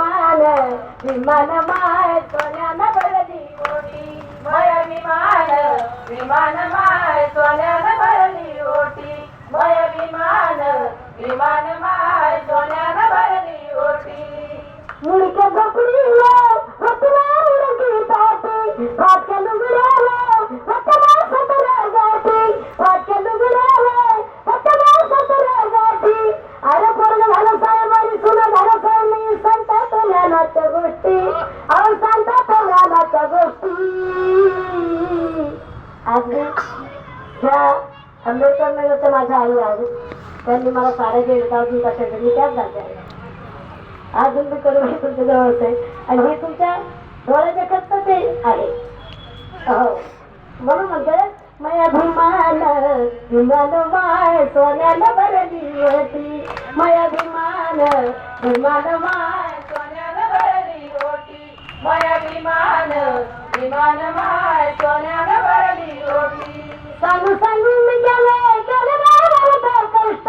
विमान माय सोन्यानं भरली ओटी. मय विमान विमान माय सोन्यानं भरली ओटी. मय विमान विमान माय सोन्यानं भरली ओटी. मुळक्या झोपडीला ज्ञानाच्या गोष्टी? अहो सांगता ज्ञानाच्या गोष्टी. आज ह्या आंबेडकर नगरच्या माझ्या आई आहे त्यांनी मला साड्याचे विकास दित असेल तर मी त्याच जाते अजून मी करू हे तुमच्या जवळच आहे आणि हे तुमच्या डोळ्याच्या खत ते आहे. हो. म्हणून म्हणते मया भीमान विमान माय सोन्याला भरली होती मया भीमान विमान माय मया विमान विमान माय सोन्यान भरली होती सांगू सांगून मी गेले गेले नव्हतं कष्ट.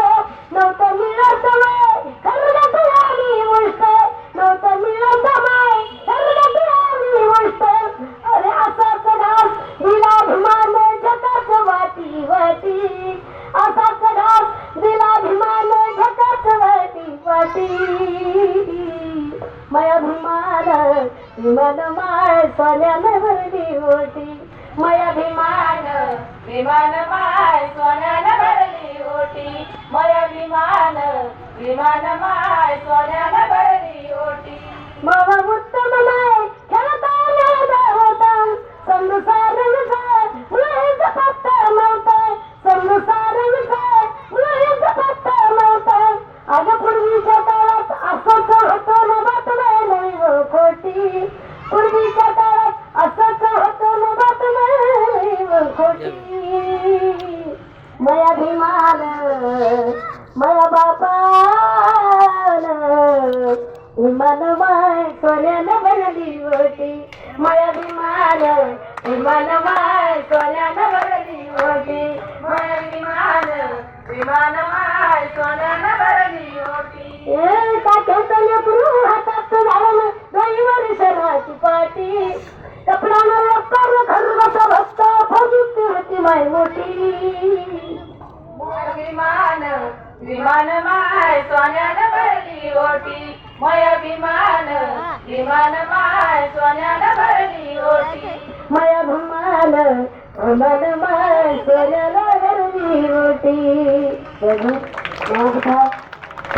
नव्हतं मिळत वय खरं तुझी गोष्ट. नव्हतं मिळत माय खरं तुझी गोष्ट. अरे असाच घास दिला भिमान वाटी वाटी मया भिमान विमान माय सोन्यानं भरली होती. मया विमान माय सोन्यानं भरली होती. मया विमान विमान माय सोन्यानं भरली होती. मग मया माया मया बापान विमान माय सोन्यानं भरली होती मया विमान विमान माय सोन्यानं भरली होती मया विमान विमान माय सोन्यानं भरली होती ए टाक्याचं लेकरू हातात घालून दोन वर्षाची पाटी. कपड्यानं लपकर खरगस भक्त फजिती होती माय मोठी. विमान विमान माय सोन्यान भरली ओटी. मय विमान विमान माय सोन्यान भरली ओटी. मय विमान अमन माय सोन्यान भरली ओटी.